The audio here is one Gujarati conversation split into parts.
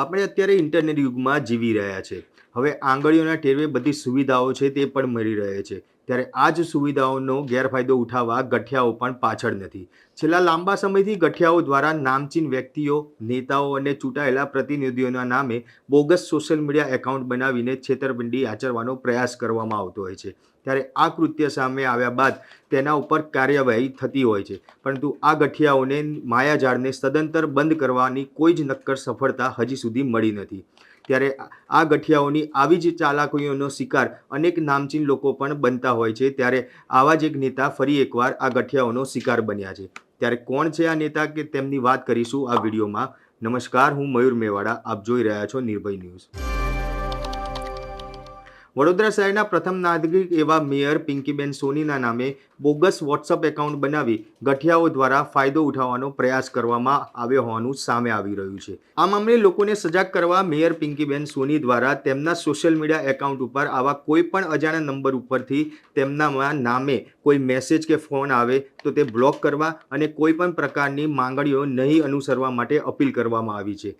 આપણે અત્યારે ઇન્ટરનેટ યુગમાં જીવી રહ્યા છે. હવે આંગળીઓના ટેરવે બધી સુવિધાઓ છે તે પણ મળી રહે છે. ત્યારે આ જ સુવિધાઓનો ગેરફાયદો ઉઠાવવા ગઠિયાઓ પણ પાછળ નથી. છેલ્લા લાંબા સમયથી ગઠિયાઓ દ્વારા નામચીન વ્યક્તિઓ, નેતાઓ અને ચૂંટાયેલા પ્રતિનિધિઓના નામે બોગસ સોશિયલ મીડિયા એકાઉન્ટ બનાવીને છેતરપિંડી આચરવાનો પ્રયાસ કરવામાં આવતો હોય છે. ત્યારે આ કૃત્ય સામે આવ્યા બાદ તેના ઉપર કાર્યવાહી થતી હોય છે. પરંતુ આ ગઠિયાઓને માયાજાળને સદંતર બંધ કરવાની કોઈ જ નક્કર સફળતા હજી સુધી મળી નથી. ત્યારે આ ગઠિયાઓની આવી જ ચાલાકીઓનો શિકાર અનેક નામચીન લોકો પણ બનતા હોય છે. ત્યારે આવા જ એક નેતા ફરી એકવાર આ ગઠિયાઓનો શિકાર બન્યા છે. ત્યારે કોણ છે આ નેતા કે તેમની વાત કરીશું આ વિડીયોમાં. નમસ્કાર, હું મયુર મેવાડા. આપ જોઈ રહ્યા છો નિર્ભય ન્યૂઝ. વડોદરા શહેરના પ્રથમ નાગરિક એવા મેયર પિંકીબેન સોનીના નામે બોગસ વોટ્સઅપ એકાઉન્ટ બનાવી ગઠિયાઓ દ્વારા ફાયદો ઉઠાવવાનો પ્રયાસ કરવામાં આવ્યો હોવાનું સામે આવી રહ્યું છે. આ મામલે લોકોને સજાગ કરવા મેયર પિંકીબેન સોની દ્વારા તેમના સોશિયલ મીડિયા એકાઉન્ટ ઉપર આવા કોઈ પણ અજાણ્યા નંબર ઉપરથી તેમનામાં નામે કોઈ મેસેજ કે ફોન આવે તો તે બ્લોક કરવા અને કોઈ પણ પ્રકારની માંગણીઓ નહીં અનુસરવા માટે અપીલ કરવામાં આવી છે.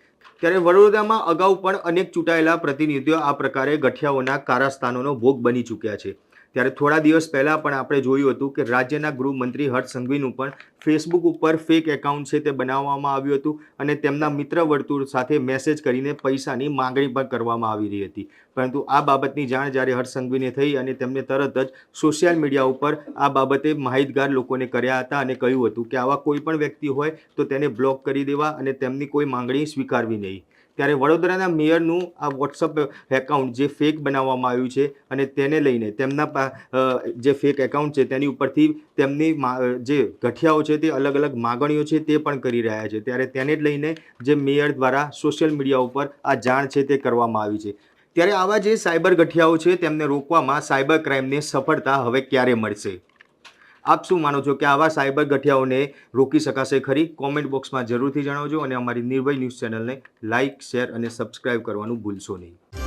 ત્યારે વડોદરામાં અગાઉ પણ અનેક ચૂંટાયેલા પ્રતિનિધિઓ આ પ્રકારે ગઠિયાઓના કારાસ્થાનોનો ભોગ બની ચૂક્યા છે. ત્યારે થોડા દિવસ પહેલાં પણ આપણે જોયું હતું કે રાજ્યના ગૃહમંત્રી હર્ષ સંઘવીનું પણ ફેસબુક ઉપર ફેક એકાઉન્ટ છે તે બનાવવામાં આવ્યું હતું અને તેમના મિત્ર વર્તુળ સાથે મેસેજ કરીને પૈસાની માંગણી પણ કરવામાં આવી રહી હતી. પરંતુ આ બાબતની જાણ જ્યારે હર્ષ સંઘવીને થઈ અને તેમને તરત જ સોશિયલ મીડિયા ઉપર આ બાબતે માહિતગાર લોકોને કર્યા હતા અને કહ્યું હતું કે આવા કોઈ પણ વ્યક્તિ હોય તો તેને બ્લોક કરી દેવા અને તેમની કોઈ માંગણી સ્વીકારવી નહીં. ત્યારે વડોદરાના મેયરનું આ વોટ્સઅપ એકાઉન્ટ જે ફેક બનાવવામાં આવ્યું છે અને તેને લઈને તેમના જે ફેક એકાઉન્ટ છે તેની ઉપરથી તેમની જે ગઠિયાઓ છે તે અલગ અલગ માગણીઓ છે તે પણ કરી રહ્યા છે. ત્યારે તેને જ લઈને જે મેયર દ્વારા સોશિયલ મીડિયા ઉપર આ જાણ છે તે કરવામાં આવી છે. ત્યારે આવા જે સાયબર ગઠિયાઓ છે તેમને રોકવામાં સાયબર ક્રાઇમને સફળતા હવે ક્યારે મળશે? આપ શું માનો છો કે આવા સાયબર ગઠિયાઓને રોકી શકાશે ખરી? કોમેન્ટ બોક્સમાં જરૂરથી જણાવજો અને અમારી નિર્ભય ન્યૂઝ ચેનલને લાઇક શેર અને સબસ્ક્રાઇબ કરવાનું ભૂલશો નહીં.